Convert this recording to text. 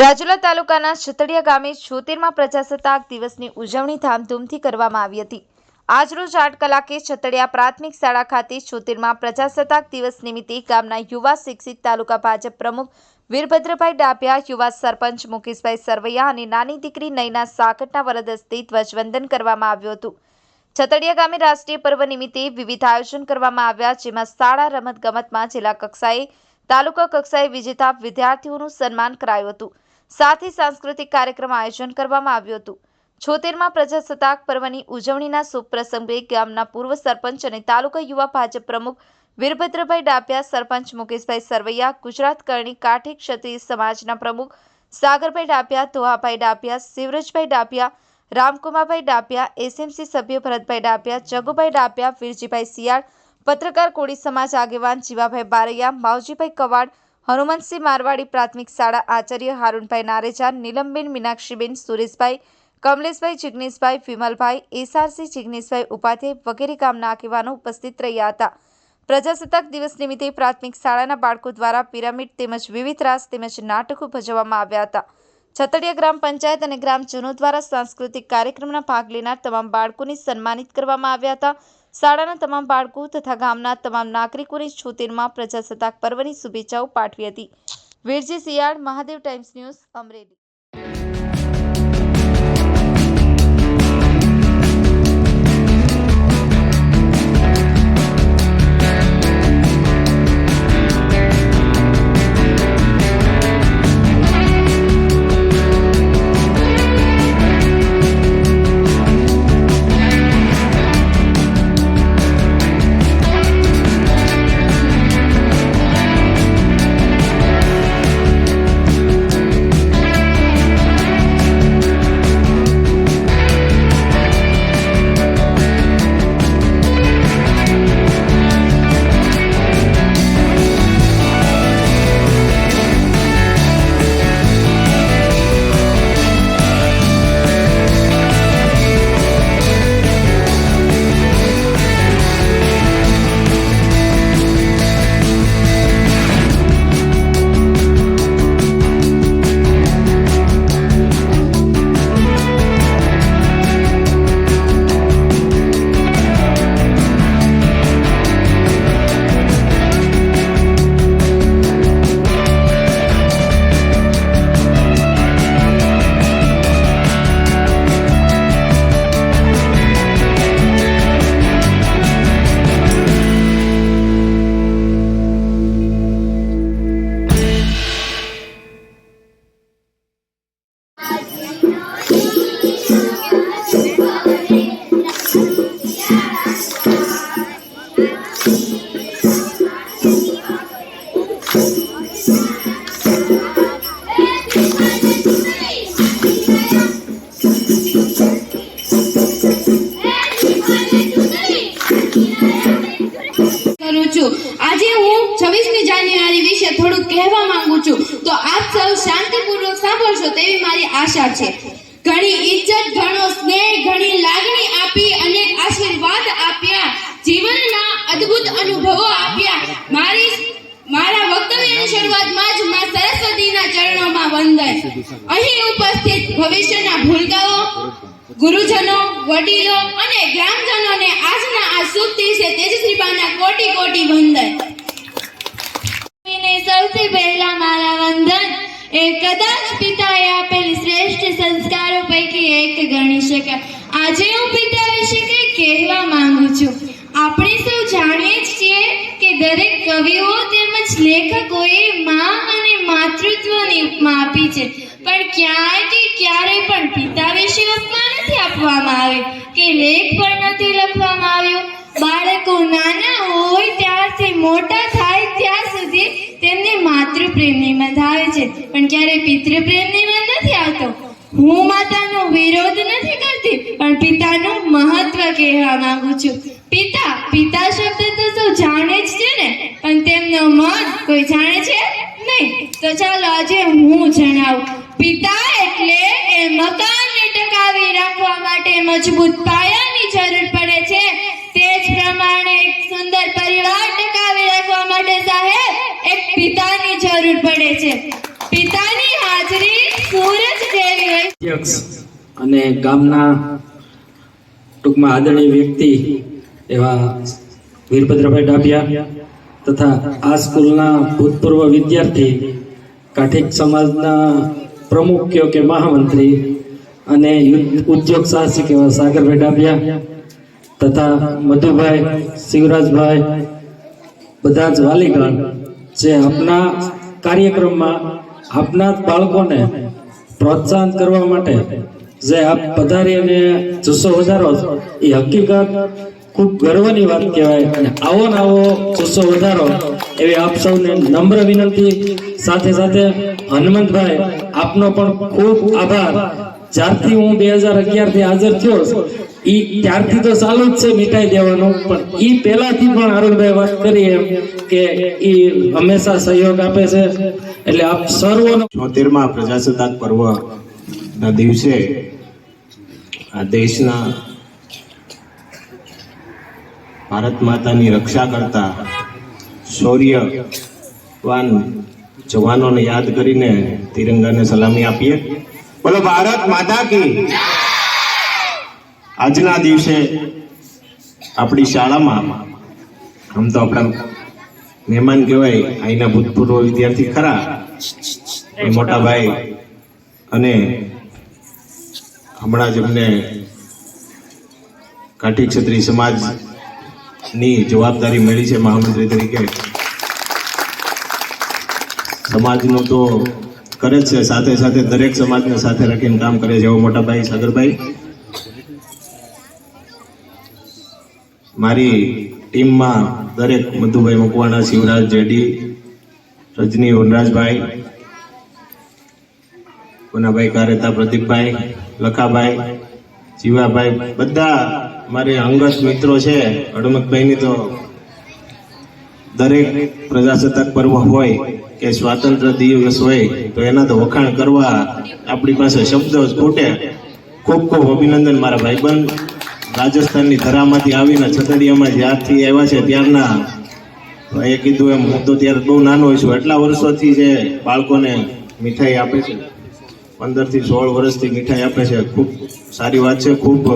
રાજુલા તાલુકાના છતડિયા ગામે છોતેરમાં પ્રજાસત્તાક દિવસની ઉજવણી ધામધૂમથી કરવામાં આવી હતી. આજરોજ આઠ કલાકે છતડિયા પ્રાથમિક શાળા ખાતે છોતેરમાં પ્રજાસત્તાક દિવસ નિમિત્તે ગામના યુવા શિક્ષિત તાલુકા ભાજપ પ્રમુખ વીરભદ્રભાઈ ડાભિયા, યુવા સરપંચ મુકેશભાઈ સરવૈયા અને નાની દીકરી નયના સાકટના વરદ હસ્તે ધ્વજવંદન કરવામાં આવ્યું હતું. છતડિયા ગામે રાષ્ટ્રીય પર્વ નિમિત્તે વિવિધ આયોજન કરવામાં આવ્યા, જેમાં શાળા રમતગમતમાં જિલ્લા કક્ષાએ, તાલુકા કક્ષાએ વિજેતા વિદ્યાર્થીઓનું સન્માન કરાયું હતું. સાથે સાંસ્કૃતિક કાર્યક્રમ આયોજન કરવામાં આવ્યું હતું. છોતેરમાં પ્રજાસત્તાક પર્વની ઉજવણીના શુભ પ્રસંગે ગામના પૂર્વ સરપંચ અને તાલુકા યુવા ભાજપ પ્રમુખ વીરભદ્રભાઈ ડાભિયા, સરપંચ મુકેશભાઈ સરવૈયા, ગુજરાત કરણી કાઠી ક્ષત્રિય સમાજના પ્રમુખ સાગરભાઈ ડાભિયા ધોહાભાઈ ડાભિયા, શિવરજભાઈ ડાભિયા, રામકુમારભાઈ ડાભિયા, એસએમસી સભ્ય ભરતભાઈ ડાભિયા, જગુભાઈ ડાભિયા, વીરજીભાઈ સિયાળ પત્રકાર કોળી સમાજ આગેવાન જીવાભાઈ બારૈયા, માવજીભાઈ કવાડ હનુમંતસિંહ મારવાડી પ્રાથમિક શાળા આચાર્ય હારૂનભાઈ નારેજા નીલમબેન મીનાક્ષીબેન, સુરેશભાઈ કમલેશભાઈ, જિગ્નેશભાઈ વિમલભાઈ, એસઆરસી જિગ્નેશભાઈ ઉપાધ્યાય વગેરે ગામના આગેવાનો ઉપસ્થિત રહ્યા હતા. પ્રજાસત્તાક દિવસ નિમિત્તે પ્રાથમિક શાળાના બાળકો દ્વારા પિરામિડ તેમજ વિવિધ રાસ તેમજ નાટકો ભજવવામાં આવ્યા હતા. છતડિયા ગ્રામ પંચાયત અને ગ્રામજનો દ્વારા સાંસ્કૃતિક કાર્યક્રમના ભાગ લેનાર તમામ બાળકોને સન્માનિત કરવામાં આવ્યા હતા. શાળાના તમામ બાળકો તથા ગામના તમામ નાગરિકોને છોતેરમાં પ્રજાસત્તાક પર્વની શુભેચ્છાઓ પાઠવી હતી. Virji Siyal Mahadev Times News, Amreli. તો આપ સૌ શાંતિપૂર્વક સાંભળશો તેવી મારી આશા છે. ઘણી ઇજ્જત, ઘણો સ્નેહ, ઘણી લાગણી આપી અને આશીર્વાદ આપ્યા. જીવનના અદ્ભુત અનુભવો આપ્યા. મારી મારા વક્તવ્યની શરૂઆતમાં જ માં સરસ્વતીના ચરણોમાં વંદન. અહીં ઉપસ્થિત ભવિષ્યના ભૂલકાઓ, ગુરુજનો, વડીલો અને ગ્રામજનોને આજના આ શુભ દિવસે તેજશ્રીબાના કોટી કોટી વંદન. સૌથી પહેલા એ કદાચ પિતાએ આપેલી શ્રેષ્ઠ સંસ્કારો પૈકી એક ગણી શકાય આજે હું પિતા વિશે કંઈ કહેવા માંગુ છું. આપણે સૌ જાણીએ જ છીએ કે દરેક કવિઓ તેમજ લેખકોએ માં અને માતૃત્વની ઉપમા આપી છે. પણ ક્યાંય કે ક્યારેય પણ પિતા વિશે ઉપમા નથી આપવામાં આવી. કે લેખ પણ નથી લખવામાં આવ્યો. બાળકો નાના હોય ત્યારથી મોટા થાય માતૃપ્રેમની મત આવે છે. પણ ક્યારેય પિતૃપ્રેમની મત નથી આવતો? હું માતાનો વિરોધ નથી કરતી, પણ પિતાનું મહત્વ કહેવા માંગુ છું. પિતા પિતા શબ્દ તો સૌ જાણે જ છે ને, પણ તેમનો મન કોઈ જાણે છે નહીં. તો ચાલો આજે હું જણાવું. પિતા એટલે એ મકાનને ટકાવી રાખવા માટે મજબૂત એક પિતાની જરૂર પડે છે. પિતાની હાજરી અધ્યક્ષ અને ગામના ટૂંકમાં આદરણીય વ્યક્તિ એવા વીરભદ્રભાઈ ડાભિયા તથા આ સ્કૂલના ભૂતપૂર્વ વિદ્યાર્થી કાઠિક સમાજના પ્રમુખ કયો કે મહામંત્રી અને ઉદ્યોગ સાહસિક એવા સાગરભાઈ ડાભિયા તથા મધુભાઈ શિવરાજભાઈ બધા જ વાલીગણ જે આપના કાર્યક્રમમાં આપના બાળકોને પ્રોત્સાહન કરવા માટે જે આપ પધારી અને જુસ્સો વધારો, એ હકીકત ખૂબ ગર્વની વાત કહેવાય. અને આવો ને આવો જુસ્સો વધારો એવી આપ સૌને નમ્ર વિનંતી. સાથે સાથે હનુમંતભાઈ, આપનો પણ ખૂબ આભાર. જ્યારથી હું બે હજાર અગિયારથી હાજર થયો ઈ ત્યારથી તો ચાલુ જ છે મીઠાઈ દેવાનું, પણ ઈ પહેલાથી પણ અરુણભાઈ વાત કરી એમ કે ઈ હંમેશા સહયોગ આપે છે. એટલે આપ સર્વનો છોતેરમાં પ્રજાસત્તાક પર્વના દિવસે આ દેશના ભારત માતાની રક્ષા કરતા શૌર્યવાન જવાનોને યાદ કરીને તિરંગાને સલામી આપીએ. બોલો, ભારત માતા કી આજના દિવસે આપણી શાળામાં, આમ તો આપણા મહેમાન કહેવાય અહીંના ભૂતપૂર્વ વિદ્યાર્થી ખરા, એ મોટા ભાઈ અને હમણાં જ એમને કાઠી ક્ષત્રિય સમાજની જવાબદારી મળી છે મહામંત્રી તરીકે. સમાજનું તો કરે જ છે, સાથે સાથે દરેક સમાજને સાથે રાખીને કામ કરે છે એવો મોટા ભાઈ સાગરભાઈ. મારી ટીમમાં દરેક મધુભાઈ મકવાણા, શિવરાજ જેડી, રજની વનરાજભાઈ પુનાભાઈ કારેતા, પ્રદીપભાઈ, લખાભાઈ, જીવાભાઈ, બધા મારે અંગત મિત્રો છે, હડમતભાઈની તો દરેક પ્રજાસત્તાક પર્વ હોય કે સ્વાતંત્ર દિવસ હોય, તો એના તો વખાણ કરવા આપણી પાસે શબ્દો જ ખૂટે. ખૂબ ખૂબ અભિનંદન મારા ભાઈબંધ. રાજસ્થાનની ધરામાંથી આવીને છતડિયામાં જ્યારથી આવ્યા છે ત્યારના એ કીધું એમ, હું તો ત્યારે બહુ નાનો છું, એટલા વર્ષોથી જે બાળકોને મીઠાઈ આપે છે. પંદરથી સોળ વર્ષથી મીઠાઈ આપે છે. ખૂબ સારી વાત છે, ખૂબ